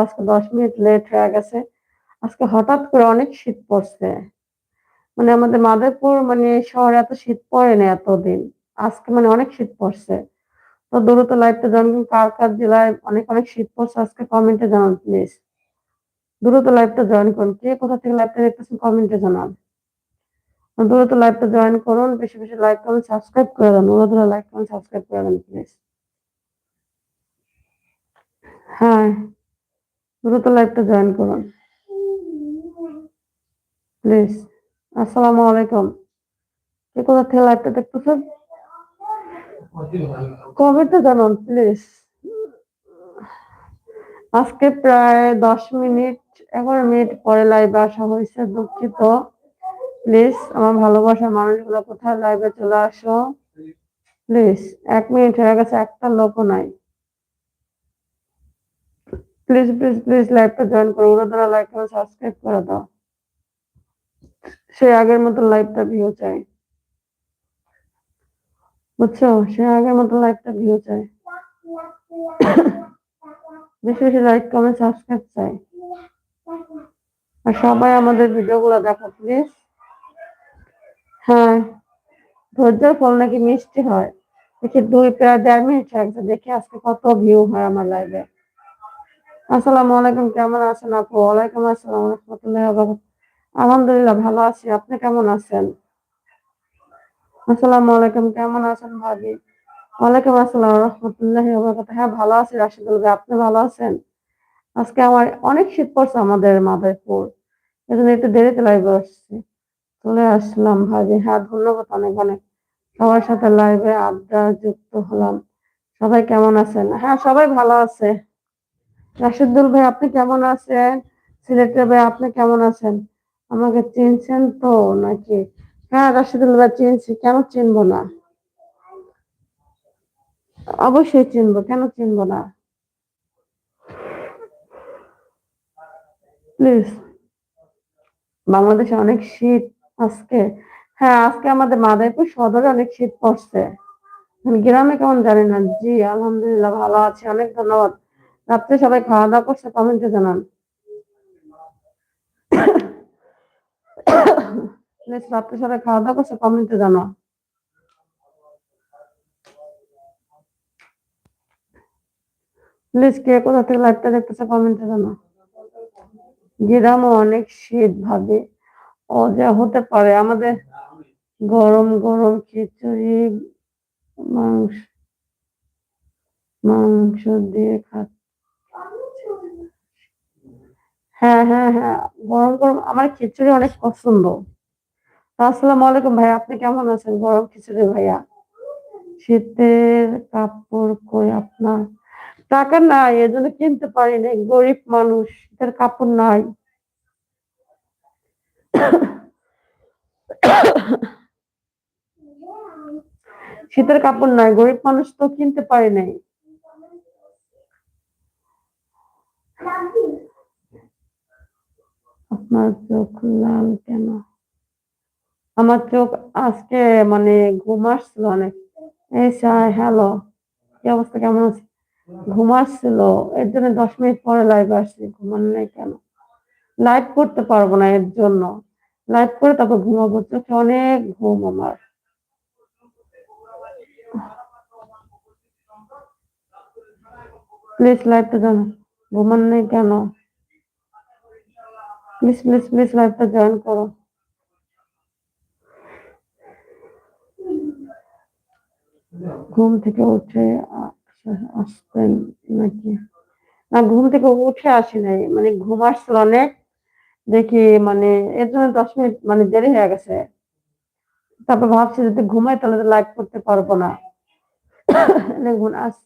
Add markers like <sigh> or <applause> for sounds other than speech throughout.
আজকে দশ minute late হয়ে গেছে। আজকে হঠাৎ করে অনেক শীত পড়ছে। মানে আমাদের মাদারপুর মানে শহরে এত শীত পড়ে না এতদিন। আজকে মানে অনেক শীত পড়ছে। তো দ্রুত লাইভটা জয়েন কার কার জেলায় অনেক অনেক শীত পড়ছে আজকে কমেন্টে জানান প্লিজ দ্রুত লাইভটা জয়েন করুন। কে কোথা থেকে লাইভটা দেখতেছেন কমেন্টে জানান। দ্রুত লাইভটা জয়েন করুন, বেশি বেশি লাইক করুন সাবস্ক্রাইব করে দেন দ্রুত লাইক করুন সাবস্ক্রাইব করে দেন প্লিজ হ্যাঁ। দ্রুত লাইভটা জয়েন করুন। প্লিজ আসসালামু আলাইকুম। কে কোথা থেকে লাইভটা দেখতেছেন কমেন্টে জানান প্লিজ আজকে প্রায় দশ মিনিট, এগারো মিনিট পরে লাইভে আসা হয়েছে, দুঃখিত। প্লিজ আমার ভালোবাসার মানুষগুলো কোথায় লাইভে চলে আসো? প্লিজ এক মিনিট হয়ে গেছে, একটা লোকও নাই। প্লিজ প্লিজ প্লিজ লাইভটা জয়েন করো। ওরা দ্বারা লাইক করে সাবস্ক্রাইব করে দাও। সে আগের মতো লাইভটা ভিউ চাই বুঝছ? সে আগের মতো লাইভটা ভিউ চাই বেশি বেশি লাইক কমেন্ট সাবস্ক্রাইব চাই আর সবাই আমাদের ভিডিওগুলো দেখো প্লিজ হ্যাঁ। ধৈর্যের ফল নাকি মিষ্টি হয়? দেখি দুই প্রায় দেড় মিনিট হয়ে দেখি আজকে কত ভিউ হয় আমার লাইভে আসসালামু আলাইকুম, কেমন আছেন আপু? ওয়ালাইকুম আসসালাম রহমতুল্লাহ আলহামদুলিল্লাহ ভালো আছি, আপনি কেমন আছেন? আসসালামু আলাইকুম, কেমন আছেন ভাবি? ওয়ালাইকুম আসসালাম রহমতুল্লাহ হ্যাঁ ভালো আছি রাশিদুল ভাই, আপনি ভালো আছেন? আজকে আমার অনেক শীত পড়ছে আমাদের মাদারপুর, এজন্য একটু দেরিতে লাইভে আসছি। চলে আসলাম ভাবি। হ্যাঁ ধন্যবাদ অনেক অনেক। সবার সাথে লাইভে আড্ডা যুক্ত হলাম। সবাই কেমন আছেন? হ্যাঁ সবাই ভালো আছে। রাশিদুল ভাই, আপনি কেমন আছেন? সিলেটের ভাই, আপনি কেমন আছেন? আমাকে চিনছেন তো নাকি? হ্যাঁ রাশিদুল ভাই, চিনছি। কেন চিনবো না? অবশ্যই চিনবো। কেন চিনবো না? প্লিজ। বাংলাদেশে অনেক শীত আজকে। হ্যাঁ আজকে আমাদের মাদারীপুর সদরে অনেক শীত পড়ছে। গ্রামে কেমন জানি না। জি, আলহামদুলিল্লাহ ভালো আছে। অনেক ধন্যবাদ। রাত্রে সবাই খাওয়া দাওয়া করছে, কমেন্টে জানান। রাত্রে সবাই খাওয়া দাওয়া করছে, কমেন্টে জানো। প্লিজ, কে কোথা থেকে লাইভটা দেখতেছে, কমেন্টে জানো। গ্রামও অনেক শীত ভাবে ও যা হতে পারে। আমাদের গরম গরম খিচুড়ি, মাংস মাংস দিয়ে খাচ্ছে। হ্যাঁ হ্যাঁ হ্যাঁ। গরম গরম আমার খিচুড়ি অনেক পছন্দ। আসসালামু আলাইকুম ভাই আপনি কেমন আছেন? গরম খিচুড়ি ভাইয়া। শীতের কাপড় কই আপনার? টাকা নাই, এজন্য কিনতে পারি নাই। গরিব মানুষ, শীতের কাপড় নাই। শীতের কাপড় নাই, গরিব মানুষ তো কিনতে পারে নাই। আপনার চোখ লাল কেন? আমার চোখ আজকে মানে ঘুম আসছিল অনেক। এই হ্যালো কি অবস্থা? কেমন আছে ঘুম আসছিল। এর জন্য দশ মিনিট পরে লাইভ আসছি। ঘুমান নাই কেন? লাইভ করতে পারব না এর জন্য। লাইভ করে তারপর ঘুমাবো। চোখে অনেক ঘুম আমার। প্লিজ লাইভটা জানো ঘুমান নেই কেন? প্লিজ প্লিজ প্লিজ লাইভটা জয়েন করো। ঘুম থেকে উঠে আসতেন নাকি? না, ঘুম থেকে উঠে আসি নাই। মানে ঘুম আসছিল অনেক। দেখি মানে এর জন্য দশ মিনিট মানে দেরি হয়ে গেছে। তারপর ভাবছি যদি ঘুমাই তাহলে লাইভ করতে পারব না। <coughs> দেখুন, আস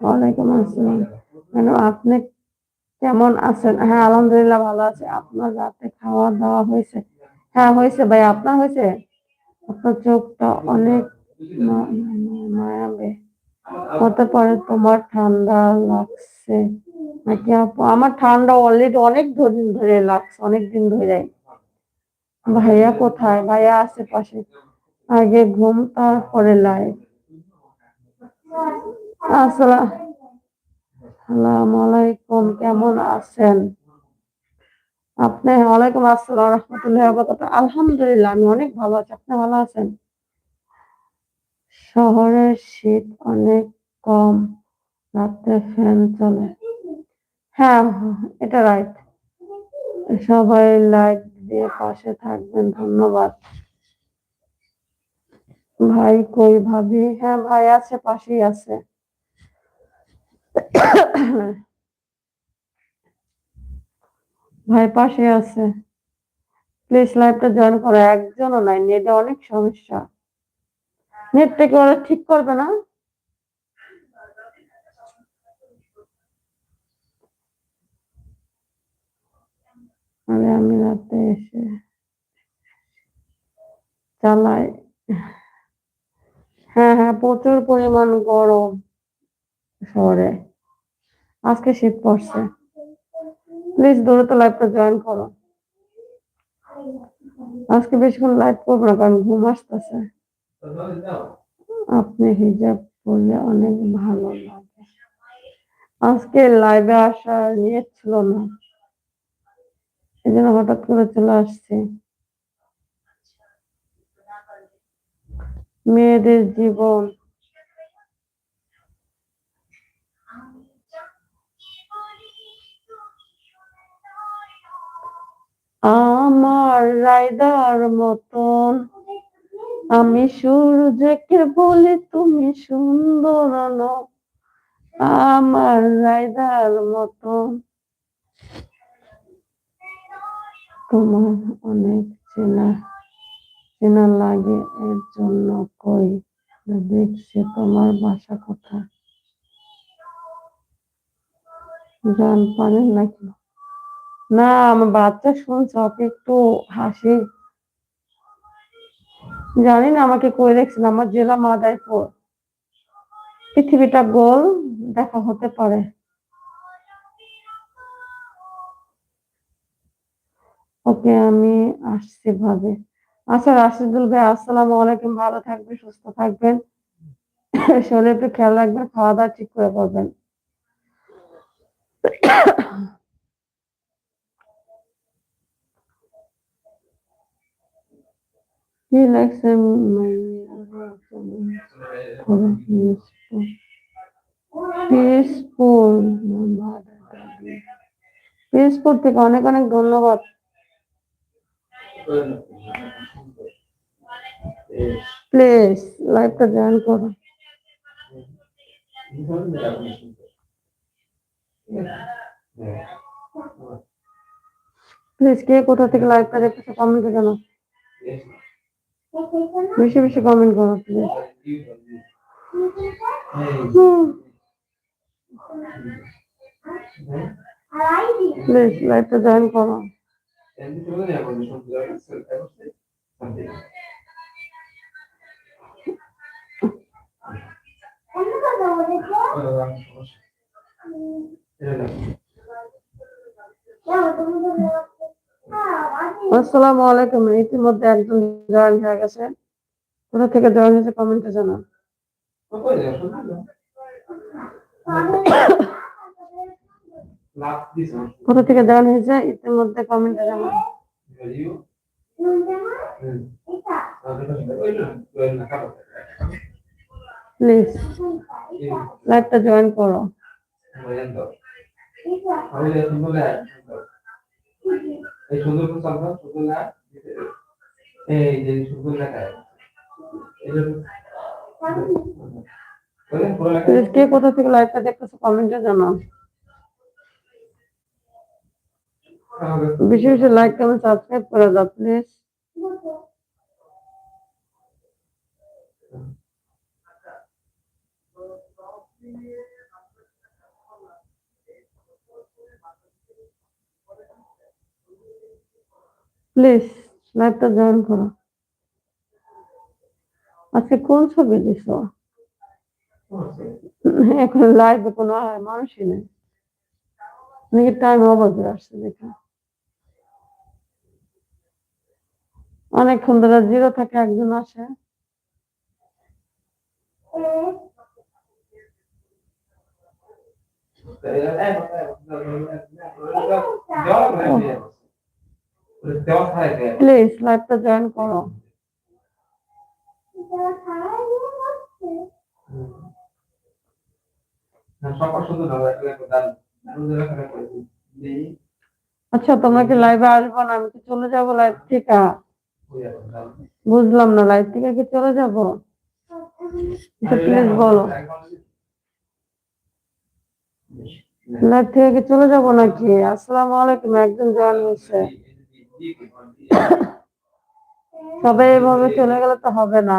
ওয়ালাইকুম আসসালাম। কেন আপনি কেমন আছেন? হ্যাঁ আলহামদুলিল্লাহ ভালো আছে। আপনার রাতে খাওয়া দাওয়া হয়েছে? হ্যাঁ হয়েছে ভাই। আপনার হয়েছে? আপনার চোখটা অনেক মায়াবে। হতে পারে তোমার ঠান্ডা লাগছে। নাকি আপু, আমার ঠান্ডা অলরেডি অনেক দিন ধরে লাগছে, অনেক দিন ধরে। ভাইয়া কোথায়? ভাইয়া আশেপাশে। আগে ঘুম, তারপরে লাইভ আসসালাম আসসালামু আলাইকুম, কেমন আছেন? আপনি ওয়ালাইকুম আসসালাম রহমতুল্লাহ আলহামদুলিল্লাহ, আমি অনেক ভালো আছি। আপনি ভালো আছেন? শহরে শীত অনেক কম, রাতে ফ্যান চলে। হ্যাঁ এটা রাইট সবাই লাইক দিয়ে পাশে থাকবেন, ধন্যবাদ। ভাই কই ভাবি? হ্যাঁ ভাই আছে, পাশেই আছে। ভাই পাশে আছে। প্লিজ লাইভটা জয়েন করো, একজনও নাই নেটে অনেক সমস্যা। নেটটা কি ওরা ঠিক করবে না? আমি রাতে এসে চালাই হ্যাঁ হ্যাঁ প্রচুর পরিমাণ গরম। শহরে। আজকে শীত পড়ছে প্লিজ দ্রুত লাইভটা জয়েন করো। আজকে বেশিক্ষণ লাইভ করব না, কারণ ঘুম আসতেছে। আপনি হিজাব পরলে অনেক ভালো লাগে। আজকে লাইভে আসার নিয়ে ছিল না। এই জন্য হঠাৎ করে চলে আসছি। মেয়েদের জীবন আমার রায়দার মতন। আমি সূর্যকে বলি তুমি সুন্দর আমার রায়দার মতন। তোমার অনেক চেনা চেনা লাগে এর জন্য কই দেখছি তোমার বাসা কথা। গান পারেন নাকি? না, আমার বাচ্চা শুনছে, ওকে একটু হাসি। জানি না, আমাকে কই দেখছেন আমার জেলা মাদারীপুর। পৃথিবীটা গোল, দেখা হতে পারে। ওকে, আমি আসছি ভাবে। আচ্ছা রাশিদুল ভাই, আসসালামু আলাইকুম, ভালো থাকবেন, সুস্থ থাকবেন। শরীরে একটু খেয়াল রাখবেন, খাওয়া দাওয়া ঠিক করে করবেন কি লাগছে পিসফুল পিসফুল থেকে অনেক অনেক ধন্যবাদ প্লিজ লাইভটা জয়েন করো প্লিজ কে কোথা থেকে লাইভটা দেখতেছে কমেন্টে জানাও বেশি বেশি কমেন্ট করো প্লিজ প্লিজ লাইভটা জয়েন করো। আসসালামু আলাইকুম। ইতিমধ্যে একজন জয়েন হয়ে গেছে। কোথা থেকে জয়েন হয়েছে কমেন্টে জানান কোথা থেকে জয়েন হয়েছে ইতিমধ্যে কমেন্টে জানান প্লিজ লাইভটা জয়েন করো। এই সুন্দর চালবা সুন্দর না এই যে সুন্দর প্লিজ কে কোথা থেকে লাইভটা দেখতেছো কমেন্টে জানাও। বেশি বেশি লাইক কমেন্ট সাবস্ক্রাইব করে দাও প্লিজ প্লিজ লাইভটা জয়েন করো আজকে কোন ছবি দিছো এখন লাইভে কোনো মানুষই নেই নাকি টাইম অবধি আসছে দেখে অনেকক্ষণ ধরে জিরো থেকে একজন আসে প্লিজ লাইভটা জয়েন করো। দিই। আচ্ছা তোমরা কি লাইভে আসব না আমি কি চলে যাব লাইভ থেকে? বুঝলাম না লাইভ থেকে কি চলে যাব? আচ্ছা প্লিজ বলো। লাইভ থেকে কি চলে যাব নাকি? আসসালামু আলাইকুম একজন জয়েন হয়েছে। সবাই এভাবে চলে গেলে তো হবে না।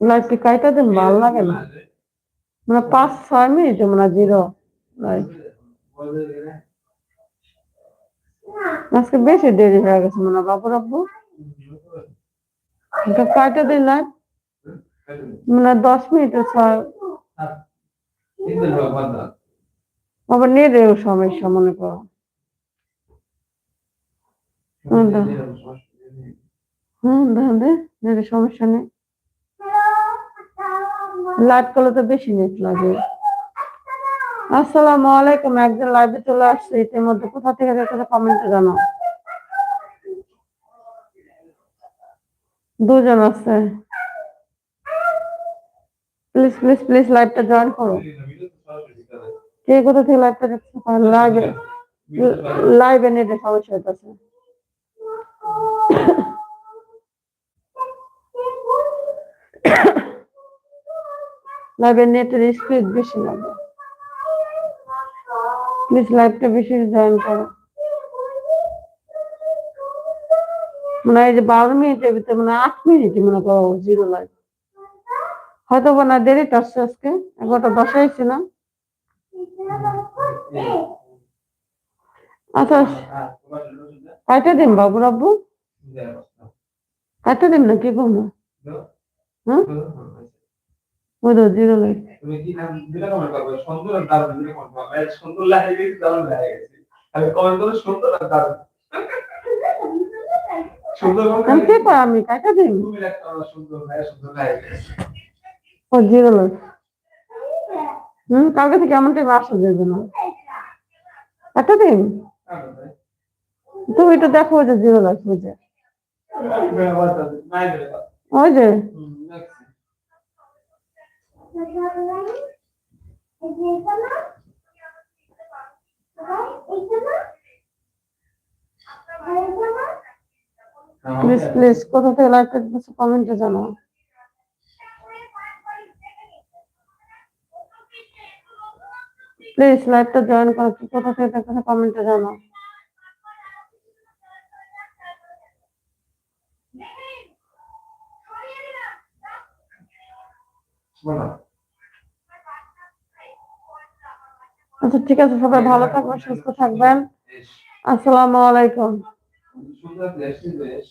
লাইভটি কাইটা দিন ভালো লাগে না। মানে পাঁচ, ছয় মিনিট মানে জিরো লাইভ আজকে বেশি দেরি হয়ে গেছে মানে বাবু রাব্বু কাইটা দিন লাইভ মানে দশ মিনিটে আবার নেটেও সমস্যা, মনে করো। হুম দেখেন দে নেটের সমস্যা নেই। লাইভ করলে তো বেশি নেট লাগে। আসসালামু আলাইকুম, একজন লাইভে চলে আসছে। এটার মধ্যে কোথা থেকে কমেন্টে জানো দুজন আছে প্লিজ প্লিজ প্লিজ লাইভটা জয়েন করো কে কোথা থেকে লাইভটা দেখছ লাইভে লাইভে নেটের সমস্যা হইতেছে লাইভে নেটের স্পিড বেশি লাগে প্লিজ লাইভটা বেশি জয়েন করো মানে এই যে বারো মিনিটের ভিতরে মানে আট মিনিট মনে করো জিরো লাইভ হয়তো বা না দেরি আসছে আজকে, এগারোটা দশ না? আচ্ছা কাইটা দিন বাবু রাব্বু কাইটা দিন না কি করব হ্যাঁ? ওই লাগে। লাগে সুন্দর আমি কি আমি কাইটা দিন একটা আমার ও জিরো লাইভ হুম কালকে থেকে এমন টাইম আসা যাবে না। কাইটা দিন? তুমি একটু দেখো ওই যে জিরো ওই যে। ওই যে। প্লিজ প্লিজ কোথা থেকে লাইভ করতেছো কমেন্টে জানাও। প্লিজ লাইভটা জয়েন করো। কোথা থেকে দেখতেছো? কমেন্টে জানাও। আচ্ছা ঠিক আছে, সবাই ভালো থাকবেন, সুস্থ থাকবেন। আসসালামু আলাইকুম। সুন্দর দেশ দেশ